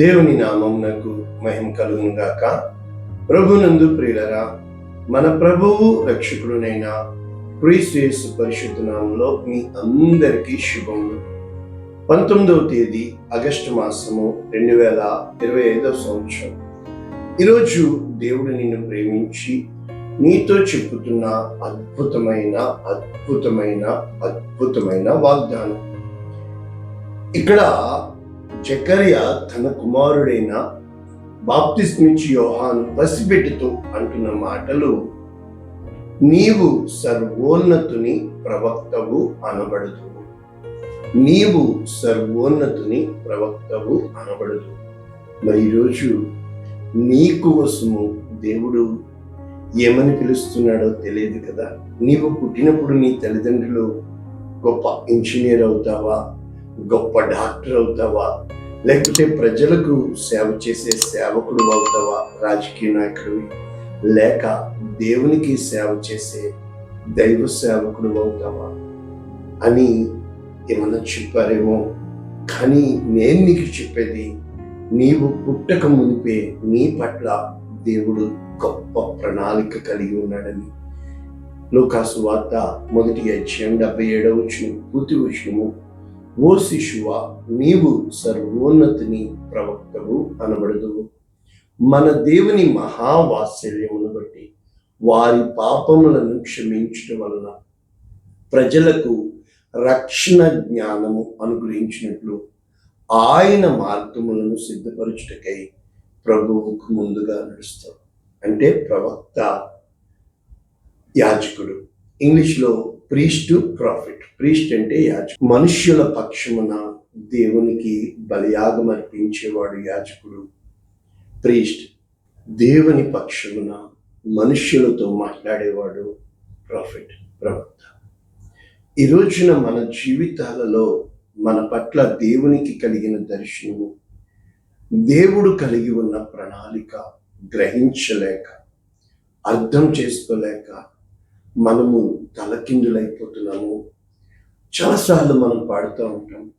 దేవుని నామమునకు మహిమ కలుగునుగాక ప్రభునందు ప్రియులరా మన ప్రభువు రక్షకుడునైన క్రీస్తు పరిశుద్ధ నామంలో మీ అందరికీ శుభములు. పంతొమ్మిదవ తేదీ ఆగస్టు మాసము రెండు వేల ఇరవై ఐదవ సంవత్సరం. ఈరోజు దేవుడు నిన్ను ప్రేమించి నీతో చెప్పుతున్న అద్భుతమైన అద్భుతమైన అద్భుతమైన వాగ్దానం. ఇక్కడ జకర్య తన కుమారుడైన బాప్తిస్మిచ్చి యోహాను పసిబిడ్డతో అంటున్న మాటలు నీవు సర్వోన్నతుని ప్రవక్తవు అనబడదు నీవు సర్వోన్నతుని ప్రవక్తవు అనబడుతు. మరి ఈరోజు నీ కోసము దేవుడు ఏమని పిలుస్తున్నాడో తెలియదు కదా? నీవు పుట్టినప్పుడు నీ తల్లిదండ్రులు గొప్ప ఇంజనీర్ అవుతావా? గొప్ప డాక్టర్ అవుతావా? లేకపోతే ప్రజలకు సేవ చేసే సేవకుడు అవుతావా? రాజకీయ నాయకుడివి లేక దేవునికి సేవ చేసే దైవ సేవకుడు అవుతావా? అని ఏమన్నా చెప్పారేమో. కానీ నేను నీకు చెప్పేది నీవు పుట్టక మునిపే నీ పట్ల దేవుడు గొప్ప ప్రణాళిక కలిగి ఉన్నాడని. లోకాసు వార్త మొదటి అధ్యాయం డెబ్బై ఏడవ వచ్చిన పూర్తి వచ్చినము ఓ శిశువ నీవు సర్వోన్నతిని ప్రవక్తవు అనబడదు. మన దేవుని మహావాత్సల్యమును బట్టి వారి పాపములను క్షమించడం వలన ప్రజలకు రక్షణ జ్ఞానము అనుగ్రహించినట్లు ఆయన మార్గములను సిద్ధపరచుటకై ప్రభువుకు ముందుగా నడుస్తారు అంటే ప్రవక్త యాజకుడు. ఇంగ్లీష్లో ప్రీస్టు ప్రాఫిట్ ప్రీస్ట్ అంటే యాజకుడు. మనుష్యుల పక్షమున దేవునికి బలియాగం అర్పించేవాడు యాజకుడు. ప్రీస్ట్ దేవుని పక్షమున మనుష్యులతో మాట్లాడేవాడు ప్రాఫిట్ ప్రవక్త. ఈ రోజున మన జీవితాలలో మన పట్ల దేవునికి కలిగిన దర్శనము దేవుడు కలిగి ఉన్న ప్రణాళిక గ్రహించలేక అర్థం చేసుకోలేక మనము తలకిందులైపోతున్నాము. చాలాసార్లు మనం పాడుతూ ఉంటాం.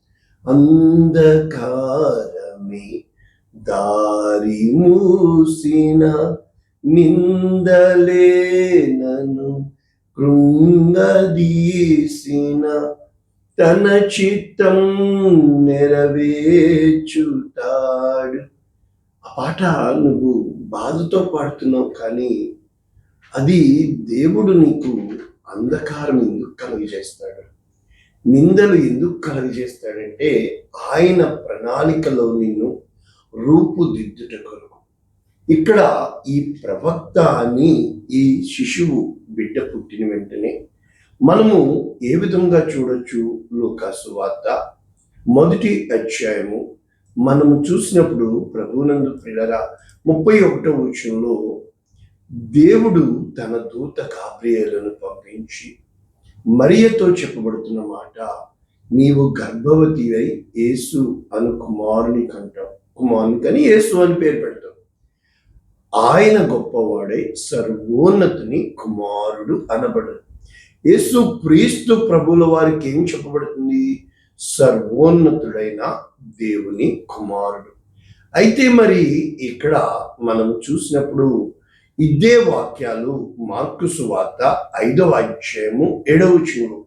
అంధకారమే దారి మూసిన నిందలేనను కృంగదీసిన తన చిత్తం నెరవేర్చుతాడు. ఆ పాట నువ్వు బాధతో పాడుతున్నావు కానీ అది దేవుడు నీకు అంధకారం ఎందుకు కలుగజేస్తాడు? నిందలు ఎందుకు కలుగజేస్తాడంటే ఆయన ప్రణాళికలో నిన్ను రూపుదిద్దుట కొరకు. ఇక్కడ ఈ ప్రవక్త అని ఈ శిశువు బిడ్డ పుట్టిన వెంటనే మనము ఏ విధంగా చూడొచ్చు? లూకాసు వార్త మొదటి అధ్యాయము. మనము చూసినప్పుడు ప్రభునందు పిల్లల ముప్పై ఒకటో వచనంలో దేవుడు తన దూత గాబ్రియేలును పంపించి మరియతో చెప్పబడుతున్న మాట నీవు గర్భవతి అయి యేసు అను కుమారుని కంటావు కుమారుని కని యేసు అని పేరు పెడతావు. ఆయన గొప్పవాడై సర్వోన్నతుని కుమారుడు అనబడు. యేసు క్రీస్తు ప్రభుల వారికి ఏం చెప్పబడుతుంది? సర్వోన్నతుడైన దేవుని కుమారుడు. అయితే మరి ఇక్కడ మనం చూసినప్పుడు ఇదే వాక్యాలు మార్కు సువార్త ఐదవ అధ్యాయము ఏడవ చూడు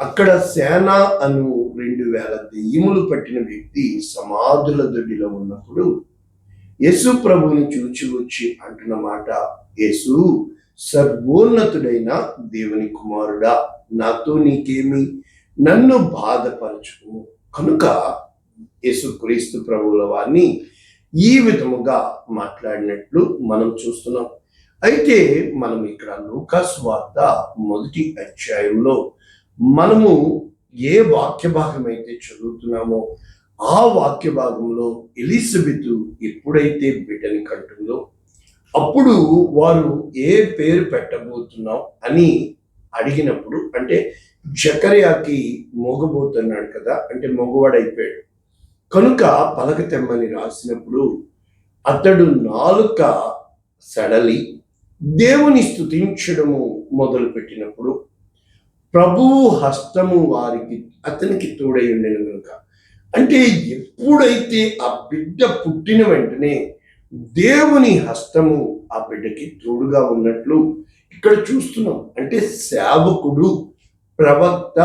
అక్కడ సేన అను రెండు వేల దెయ్యములు పట్టిన వ్యక్తి సమాధుల దొడ్డిలో ఉన్నప్పుడు యేసు ప్రభుని చూచి వచ్చి అంటున్న మాట యేసు సర్వోన్నతుడైన దేవుని కుమారుడా నాతో నీకేమి నన్ను బాధపరచుము. కనుక యేసు క్రీస్తు ప్రభువుల వారిని ఈ విధముగా మాట్లాడినట్లు మనం చూస్తున్నాం. అయితే మనం ఇక్కడ లూకాస్ వార్త మొదటి అధ్యాయంలో మనము ఏ వాక్య భాగం అయితే చదువుతున్నామో ఆ వాక్య భాగంలో ఎలిజబెత్ ఎప్పుడైతే బిడ్డని కంటుందో అప్పుడు వారు ఏ పేరు పెట్టబోతున్నాం అని అడిగినప్పుడు అంటే జకర్యాకి మోగబోతున్నాడు కదా అంటే మగవాడైపోయాడు. కనుక పలక తెమ్మని రాసినప్పుడు అతడు నాలుక సడలి దేవుని స్తుతించడము మొదలుపెట్టినప్పుడు ప్రభువు హస్తము వారికి అతనికి తోడై ఉండేను కనుక అంటే ఎప్పుడైతే ఆ బిడ్డ పుట్టిన వెంటనే దేవుని హస్తము ఆ బిడ్డకి తోడుగా ఉన్నట్లు ఇక్కడ చూస్తున్నాం. అంటే సేవకుడు ప్రవక్త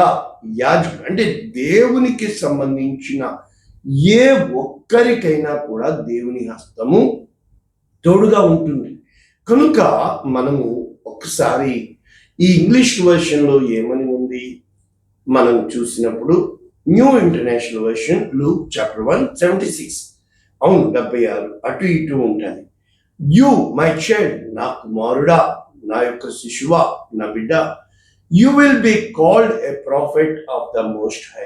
యాజకుడు అంటే దేవునికి సంబంధించిన ఏ ఒక్కరికైనా కూడా దేవుని హస్తము తోడుగా ఉంటుంది. కనుక మనము ఒకసారి ఈ ఇంగ్లీష్ వెర్షన్లో ఏమని ఉంది? మనం చూసినప్పుడు new international version Luke chapter one seventy six. అవును డెబ్బై ఆరు. అటు ఇటు ఉంటుంది. యు మై చైల్డ్ నా కుమారుడా నా యొక్క శిశువా నా బిడ్డ you will be called a prophet of the most high.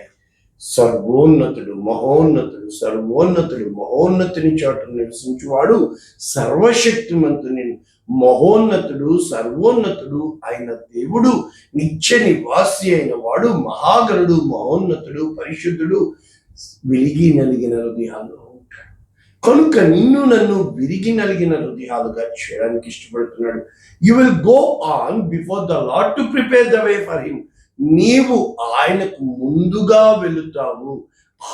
సర్వోన్నతుడు మహోన్నతుడు సర్వోన్నతుడు మహోన్నతుని చోట నివసించువాడు సర్వశక్తిమంతుని మహోన్నతుడు సర్వోన్నతుడు అయిన దేవుడు నిత్య నివాసి అయిన వాడు మహాగరుడు మహోన్నతుడు పరిశుద్ధుడు విరిగి నలిగిన హృదయాల్లో ఉంటాడు. కనుక నిన్ను నన్ను విరిగి నలిగిన హృదయాలుగా చేయడానికి ఇష్టపడుతున్నాడు. You will go on before the Lord to prepare the way for him నీవు ఆయనకు ముందుగా వెళుతావు.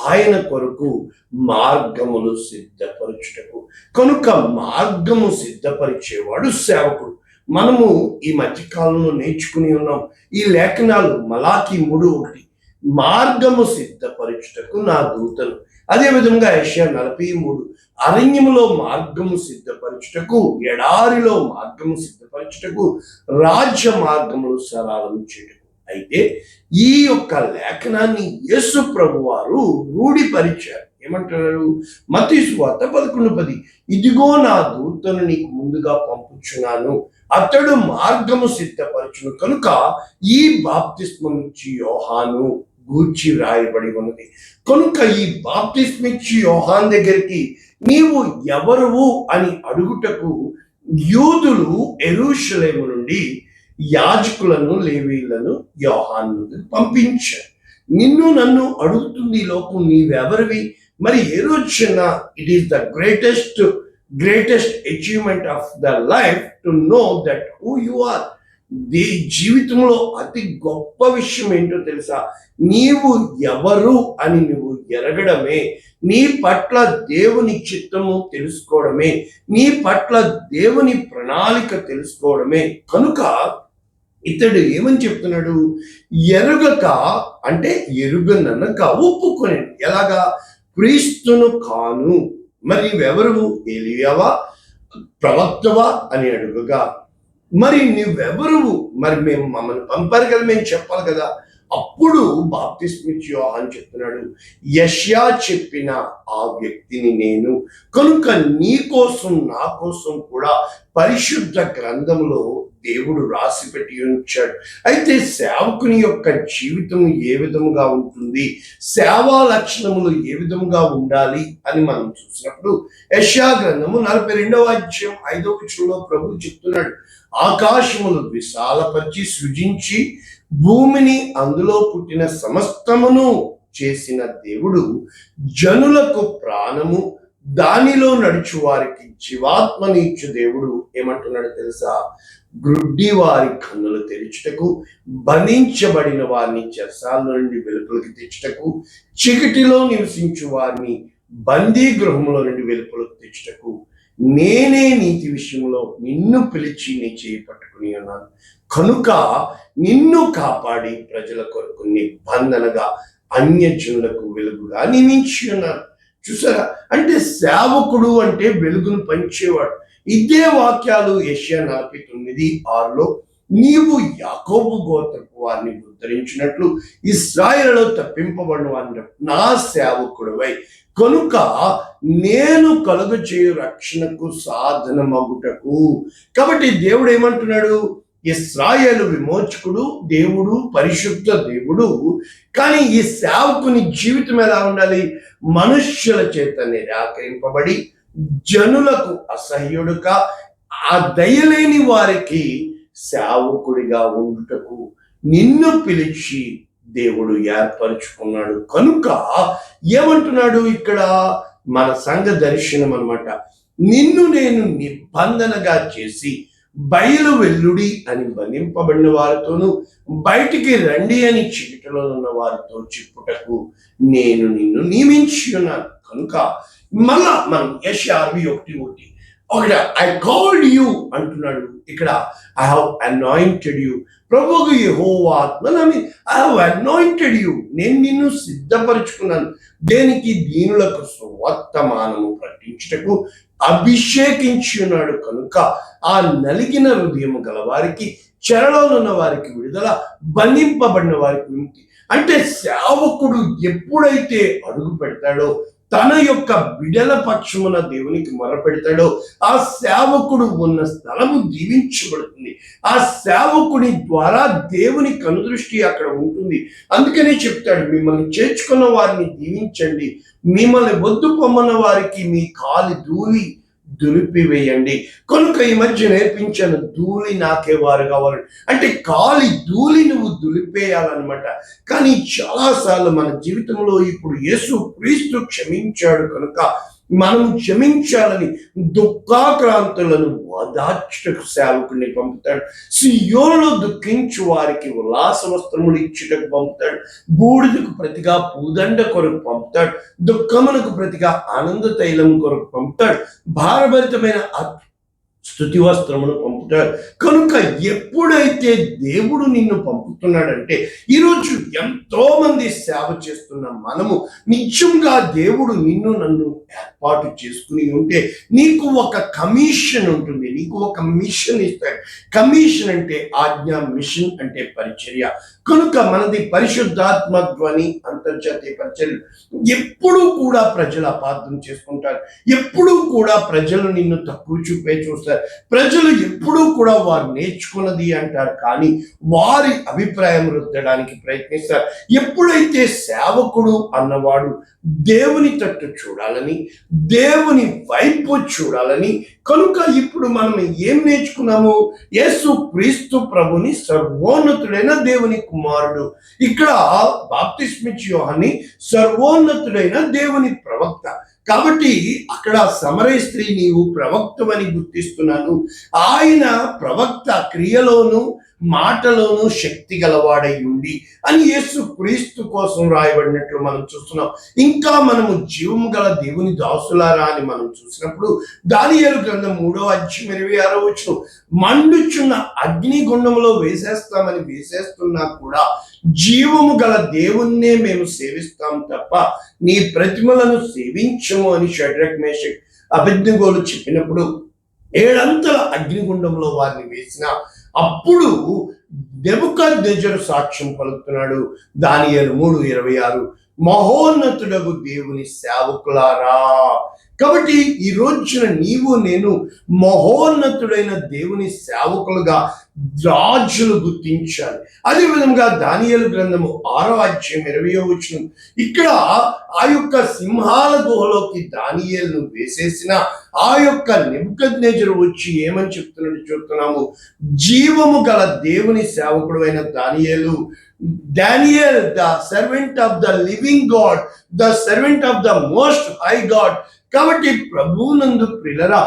ఆయన కొరకు మార్గములు సిద్ధపరచుటకు. కనుక మార్గము సిద్ధపరిచేవాడు సేవకుడు. మనము ఈ మధ్యకాలంలో నేర్చుకుని ఉన్నాం. ఈ లేఖనాలు మలాకి మూడు ఒకటి. మార్గము సిద్ధపరచుటకు నా దూతను అదే విధంగా నలభై మూడు. అరణ్యములో మార్గము సిద్ధపరచుటకు ఎడారిలో మార్గము సిద్ధపరచుటకు రాజ్య మార్గములు సరళం చేయుటకు. అయితే ఈ యొక్క లేఖనాన్ని యేసు ప్రభు వారు రూఢిపరిచారు. ఏమంటున్నారు మతీసు వార్త పదకొండు పది. ఇదిగో నా దూతను నీకు ముందుగా పంపుచున్నాను. అతడు మార్గము సిద్ధపరచును. కనుక ఈ బాప్తిస్మం ఇచ్చి యోహాను గూర్చి రాయబడి ఉన్నది. కనుక ఈ బాప్తిస్మిచ్చి యోహాన్ దగ్గరికి నీవు ఎవరువు అని అడుగుటకు యూదులు ఎరుషలేము నుండి యాజకులను లేవీలను యోహాను పంపించ. నిన్ను నన్ను అడుగుతుంది లోపు లోకం నీవెవరివి? మరి ఏ రోజున it is the greatest greatest achievement of the life to know that who you are నీ జీవితంలో అతి గొప్ప విషయం ఏంటో తెలుసా? నీవు ఎవరు అని నువ్వు ఎరగడమే. నీ పట్ల దేవుని చిత్తము తెలుసుకోవడమే. నీ పట్ల దేవుని ప్రణాళిక తెలుసుకోవడమే. కనుక ఇతడు ఏమని చెప్తున్నాడు? ఎరుగక అంటే ఎరుగననక ఒప్పుకొని ఎలాగా? క్రీస్తును కాను. మరి నువ్వెవరు ఎలియవా ప్రవక్తవా? అని అడుగుగా. మరి నువ్వెవరు? మరి మేము మమ్మల్ని పంపారు కదా మేము చెప్పాలి కదా. అప్పుడు బాప్తిస్మిచ్ యోహాన్ చెప్తున్నాడు యష్యా చెప్పిన ఆ వ్యక్తిని నేను కనుక నీ కోసం నా కోసం కూడా పరిశుద్ధ గ్రంథంలో దేవుడు రాసి పెట్టి ఉంచాడు. అయితే సేవకుని యొక్క జీవితం ఏ విధముగా ఉంటుంది? సేవా లక్షణములు ఏ విధముగా ఉండాలి అని మనం చూసినప్పుడు యశా గ్రంథము నలభై రెండవ అధ్యాయం ఐదవ విషయంలో ప్రభు చెప్తున్నాడు. ఆకాశములు విశాలపరిచి సృజించి భూమిని అందులో పుట్టిన సమస్తమును చేసిన దేవుడు జనులకు ప్రాణము దానిలో నడుచు వారికి జీవాత్మనిచ్చు దేవుడు ఏమంటున్నాడు తెలుసా? గ్రుడ్డి వారి కన్నులు తెరుచుటకు బంధించబడిన వారిని చెరసాల నుండి వెలుపలికి తెచ్చుటకు చీకటిలో నివసించు వారిని బందీ గృహంలో నుండి వెలుపలకు తెచ్చుటకు నేనే నీతి విషయంలో నిన్ను పిలిచి నీ చేయి పట్టుకుని ఉన్నాను. కనుక నిన్ను కాపాడి ప్రజల కొరకు నిబంధనగా అన్యజనులకు వెలుగుగా నియమించి ఉన్నాను. చూసారా? అంటే సేవకుడు అంటే వెలుగును పంచేవాడు. ఇదే వాక్యాలు యెషయా నలభై తొమ్మిది ఆరులో నీవు యాకోబు గోత్రపు వారిని ఉద్ధరించినట్లు ఇస్రాయిల్లో తప్పింపబడిన వారిని నా సేవకుడువై. కనుక నేను కలుగు చేయు రక్షణకు సాధనమగుటకు. కాబట్టి దేవుడు ఏమంటున్నాడు? ఇస్రాయేలు విమోచకుడు దేవుడు పరిశుద్ధ దేవుడు. కానీ ఈ సేవకుని జీవితం ఎలా ఉండాలి? మనుష్యుల చేత నిరాకరింపబడి జనులకు అసహ్యుడుగా ఆ దయలేని వారికి సేవకుడిగా ఉండుటకు నిన్ను పిలిచి దేవుడు ఏర్పరచుకున్నాడు. కనుక ఏమంటున్నాడు ఇక్కడ? మన సంఘ దర్శనం అనమాట నిన్ను నేను నిబంధనగా చేసి బయలు వెల్లుడి అని బంధింపబడిన వారితోనూ బయటికి రండి అని చీకటిలో ఉన్న వారితో చెప్పుటకు నేను నిన్ను నియమించి ఉన్నాను. కనుక మళ్ళా మనం యశ అరవై ఒకటి ఒకటి. ఒకటి ఐ కాల్డ్ యూ అంటున్నాడు. ఇక్కడ ఐ హావ్ అనాయింటెడ్ యూ ప్రభుకు యహో ఆత్మ ఐ హావ్ అనాయింటెడ్ యూ నేను నిన్ను సిద్ధపరుచుకున్నాను. దేనికి? దీనులకు సువర్తమానము ప్రకటించుటకు అభిషేకించి ఉన్నాడు. కనుక ఆ నలిగిన హృదయం గల వారికి చెరలోనున్న వారికి విడుదల బంధింపబడిన వారికి విముక్తి. అంటే సేవకుడు ఎప్పుడైతే అడుగు పెడతాడో తన యొక్క బిడల పక్షమున దేవునికి మొరపెడతాడో ఆ సేవకుడు ఉన్న స్థలము దీవించబడుతుంది. ఆ సేవకుడి ద్వారా దేవుని కనుదృష్టి అక్కడ ఉంటుంది. అందుకనే చెప్తాడు మిమ్మల్ని చేర్చుకున్న వారిని దీవించండి. మిమ్మల్ని వద్దు పొమ్మన్న వారికి మీ కాలి దూని దులిపివేయండి. కనుక ఈ మధ్య నేర్పించాను ధూళి నాకే వారు కావాలి. అంటే కాలి ధూళి నువ్వు దులిపేయాలన్నమాట. కానీ చాలాసార్లు మన జీవితంలో ఇప్పుడు యేసు క్రీస్తు క్షమించాడు కనుక మనం క్షమించాలని దుఃఖాక్రాంతులను ఓదార్చుటకు సేవకుడిని పంపుతాడు. సియోలో దుఃఖించు వారికి ఉల్లాస వస్త్రములు ఇచ్చుటకు పంపుతాడు. బూడిదకు ప్రతిగా పూదండ కొరకు పంపుతాడు. దుఃఖమునకు ప్రతిగా ఆనంద తైలం కొరకు పంపుతాడు. భారభరితమైన అత్- స్తుతి వస్త్రమును పంపుతాడు కనుక ఎప్పుడైతే దేవుడు నిన్ను పంపుతున్నాడంటే ఈరోజు ఎంతో మంది సేవ చేస్తున్న మనము నిజంగా దేవుడు నిన్ను నన్ను ఏర్పాటు చేసుకుని ఉంటే నీకు ఒక కమిషన్ ఉంటుంది. నీకు ఒక మిషన్ ఇస్తాడు. కమిషన్ అంటే ఆజ్ఞ మిషన్ అంటే పరిచర్య. కనుక మనది పరిశుద్ధాత్మ ధ్వని అంతర్జాతీయ పరిచర్య. ఎప్పుడూ కూడా ప్రజలు అపార్థం చేసుకుంటారు. ఎప్పుడూ కూడా ప్రజలు నిన్ను తక్కువ చూపే చూస్తారు. ప్రజలు ఎప్పుడూ కూడా వారు నేర్చుకున్నది అంటారు కానీ వారి అభిప్రాయం రుద్దడానికి ప్రయత్నిస్తారు. ఎప్పుడైతే సేవకుడు అన్నవాడు దేవుని తట్టు చూడాలని దేవుని వైపు చూడాలని కనుక ఇప్పుడు మనం ఏం నేర్చుకున్నాము? యేసు క్రీస్తు ప్రభుని సర్వోన్నతుడైన దేవుని కుమారుడు. ఇక్కడ బాప్తిస్మిచ్ యోహాన్ని సర్వోన్నతుడైన దేవుని ప్రవక్త కాబట్టి అక్కడ సమరయ స్త్రీ నీవు ప్రవక్తవని గుర్తిస్తున్నాను. ఆయన ప్రవక్త క్రియలోను మాటలోనూ శక్తి గలవాడై ఉండి అని యేసు క్రీస్తు కోసం రాయబడినట్లు మనం చూస్తున్నాం. ఇంకా మనము జీవము గల దేవుని దాసులారా అని మనం చూసినప్పుడు దానియలు గ్రంథం మూడో అధ్యయం ఇరవై ఆరో వచ్చిన మండుచున్న అగ్నిగుండంలో వేసేస్తామని వేసేస్తున్నా కూడా జీవము గల దేవుణ్ణే మేము సేవిస్తాం తప్ప నీ ప్రతిమలను సేవించము అని షడ్రక్ మేషక్ అభిజ్ఞగోలు చెప్పినప్పుడు ఏడంతల అగ్నిగుండంలో వారిని వేసిన అప్పుడు నెబుకద్నెజరు సాక్ష్యం పలుకుతున్నాడు. దానియేలు మూడు ఇరవై ఆరు. మహోన్నతుడగు దేవుని సేవకులారా. కాబట్టి ఈ రోజున నీవు నేను మహోన్నతుడైన దేవుని సేవకులుగా రాజులు గుర్తించాలి. అదే విధంగా దానియేలు గ్రంథము ఆరో అధ్యాయం ఇరవై వచ్చిన ఇక్కడ ఆ యొక్క సింహాల గుహలోకి దానియలను వేసేసిన ఆ యొక్క నెబుకద్నేజరు వచ్చి ఏమని చెప్తున్నట్టు చూస్తున్నాము? జీవము గల దేవుని సేవకుడు అయిన దానియలు Daniel the servant of the living God the servant of the most high God కాబట్టి ప్రభువునందు ప్రిలరా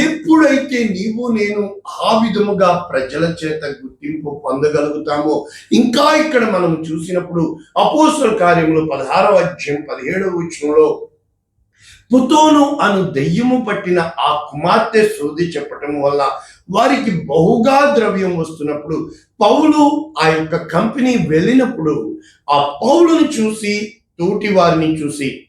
ఎప్పుడైతే నీవు నేను ఆ విధముగా ప్రజల చేత గుర్తింపు పొందగలుగుతామో ఇంకా ఇక్కడ మనం చూసినప్పుడు అపోసల కార్యంలో పదహారవ అధ్యాయం పదిహేడవ వచనంలో పుతోను అను దెయ్యము పట్టిన ఆ కుమార్తె సోది చెప్పటం వల్ల వారికి బహుగా ద్రవ్యం వస్తున్నప్పుడు పౌలు ఆ యొక్క కంపెనీ వెళ్ళినప్పుడు ఆ పౌలుని చూసి తోటి వారిని చూసి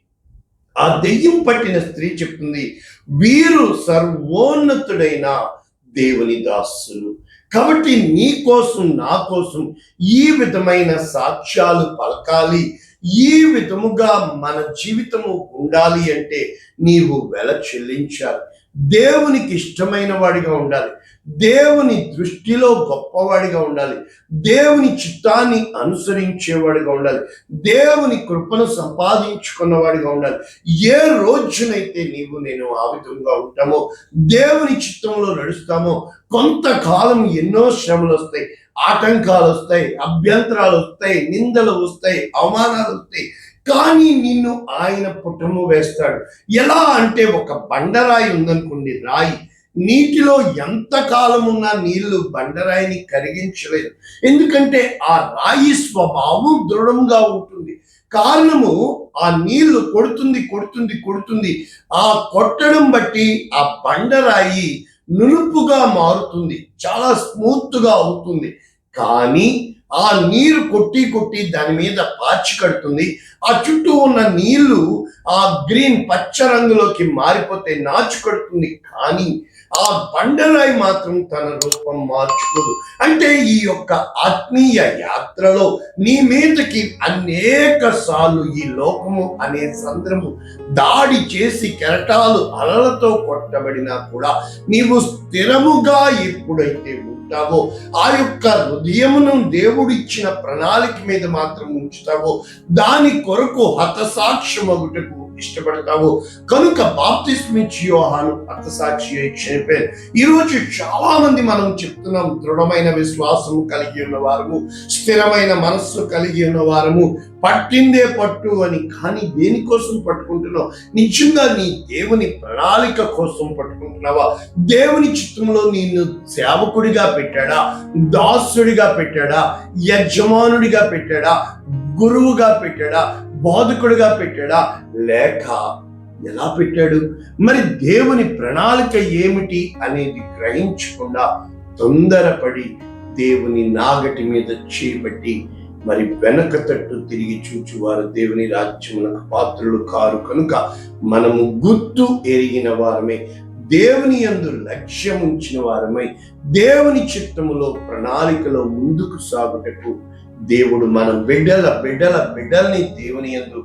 ఆ దెయ్యం పట్టిన స్త్రీ చెప్తుంది వీరు సర్వోన్నతుడైన దేవుని దాసులు. కాబట్టి నీ కోసం నా కోసం ఈ విధమైన సాక్ష్యాలు పలకాలి. ఈ విధముగా మన జీవితము ఉండాలి అంటే నీవు వెల చెల్లించాలి. దేవునికి ఇష్టమైన వాడిగా ఉండాలి. దేవుని దృష్టిలో గొప్పవాడిగా ఉండాలి. దేవుని చిత్తాన్ని అనుసరించేవాడిగా ఉండాలి. దేవుని కృపను సంపాదించుకున్నవాడిగా ఉండాలి. ఏ రోజునైతే నీవు నేను ఆ విధంగా ఉంటామో దేవుని చిత్తంలో నడుస్తామో కొంతకాలం ఎన్నో శ్రమలు వస్తాయి ఆటంకాలు వస్తాయి అభ్యంతరాలు వస్తాయి నిందలు వస్తాయి అవమానాలు వస్తాయి. కానీ నిన్ను ఆయన పుట్టము వేస్తాడు. ఎలా అంటే ఒక బండరాయి ఉందనుకోండి రాయి. నీటిలో ఎంత కాలమున్నా ఉన్నా నీళ్ళు బండరాయిని కరిగించలేదు. ఎందుకంటే ఆ రాయి స్వభావం దృఢంగా ఉంటుంది. కారణము ఆ నీళ్ళు కొడుతుంది కొడుతుంది కొడుతుంది. ఆ కొట్టడం బట్టి ఆ బండరాయి నునుపుగా మారుతుంది. చాలా స్మూత్గా అవుతుంది. కానీ ఆ నీరు కొట్టి కొట్టి దాని మీద పాచి కడుతుంది. ఆ చుట్టూ ఉన్న నీళ్ళు ఆ గ్రీన్ పచ్చ రంగులోకి మారిపోతే నాచు కడుతుంది. కానీ ఆ బండరాయి మాత్రం తన రూపం మార్చుకోదు. అంటే ఈ యొక్క ఆత్మీయ యాత్రలో నీ మీదకి అనేక సార్లు ఈ లోకము అనే సంద్రము దాడి చేసి కెరటాలు అలలతో కొట్టబడినా కూడా నీవు స్థిరముగా ఎప్పుడైతే ఉంటావో ఆ యొక్క హృదయమును దేవుడిచ్చిన ప్రణాళిక మీద మాత్రం ఉంచుతావో దాని కొరకు హతసాక్ష్యమగుటకు ఇష్టపడతావు. కనుక బాప్తిస్మిచ్చి యోహాను అర్థసాక్షి అయి చనిపోయారు చాలా మంది మనం చెప్తున్నాం దృఢమైన విశ్వాసం కలిగి ఉన్న వారము స్థిరమైన మనస్సు కలిగి ఉన్న వారము పట్టిందే పట్టు అని కానీ దేనికోసం పట్టుకుంటున్నావు? నిజంగా నీ దేవుని ప్రణాళిక కోసం పట్టుకుంటున్నావా? దేవుని చిత్తంలో నిన్ను సేవకుడిగా పెట్టాడా? దాసుడిగా పెట్టాడా? యజమానుడిగా పెట్టాడా? గురువుగా పెట్టాడా? బాధకుడుగా పెట్టాడా? లేక ఎలా పెట్టాడు? మరి దేవుని ప్రణాళిక ఏమిటి అనేది గ్రహించకుండా తొందరపడి దేవుని నాగటి మీద చేపట్టి మరి వెనక తట్టు తిరిగి చూచువారు దేవుని రాజ్యమునకు పాత్రలు కారు. కనుక మనము గుర్తు ఎరిగిన వారమే దేవుని యందు లక్ష్యం ఉంచిన వారమై దేవుని చిత్తములో ప్రణాళికలో ముందుకు సాగుటకు దేవుడు మన బిడ్డల బిడ్డల బిడ్డల్ని దేవుని యందు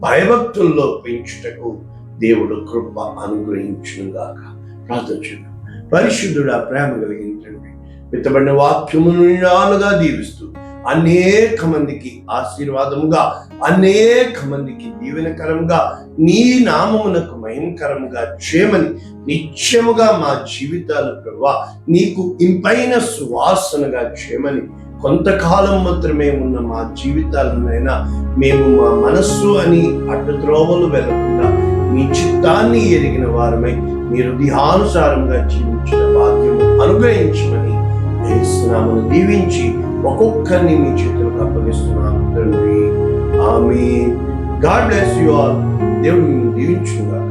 భయభక్తుల్లో పెంచుటకు దేవుడు కృప అనుగ్రహించుగాక ప్రార్థన చేద్దాం. పరిశుద్ధుడా ప్రేమ కలిగిన తండ్రి విత్తబడిన వాక్యమును నిరాలుగా దీవిస్తూ అనేక మందికి ఆశీర్వాదముగా అనేక మందికి దీవెనకరంగా నీ నామమునకు భయంకరముగా చేయమని నిత్యముగా మా జీవితాలు ప్రభా నీకు ఇంపైన సువాసనగా చేయమని కొంతకాలం మాత్రమే ఉన్న మా జీవితాలనైనా మేము మా మనస్సు అని అడ్డుద్రోవలు వెళ్ళకుండా మీ చిత్తాన్ని ఎరిగిన వారమై మీరు దిహానుసారంగా జీవించిన భాగ్యము అనుగ్రహించమని వేస్తున్నామని దీవించి ఒక్కొక్కరిని మీ చేతులకు అప్పగిస్తున్నాను తండ్రి. ఆమె గాడ్ బ్లెస్ యు ఆల్. 내용이 이윤추가